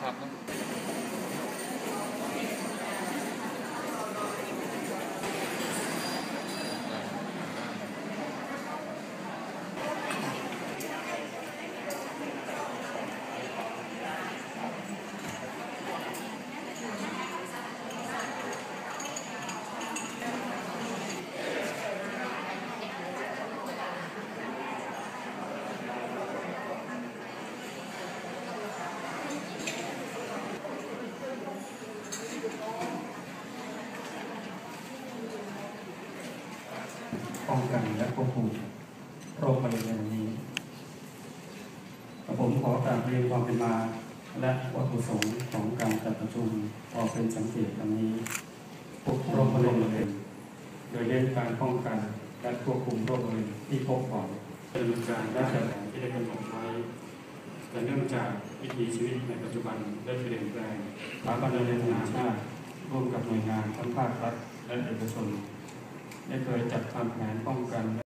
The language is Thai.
Farklı. ป้องกันและควบคุมโรคมะเร็งในวันนี้กับผมขอกราบเรียนความเป็นมา และวัตถุประสงค์ของการจัดประชุมออกเป็นสังเกตดังนี้พวกโรคมะเร็งมะเร็งโดยเน้นการป้องกันและควบคุมโรคมะเร็งที่พบบ่อยดำเนินการด้านแผนที่ได้กำหนดไว้แต่เนื่องจากวิถีชีวิตในปัจจุบันได้เปลี่ยนแปลงสถาบันดำเนินงานชาติร่วมกับหน่วยงานทั้งภาครัฐและเอกชน ได้เคยจัดทำแผนป้องกัน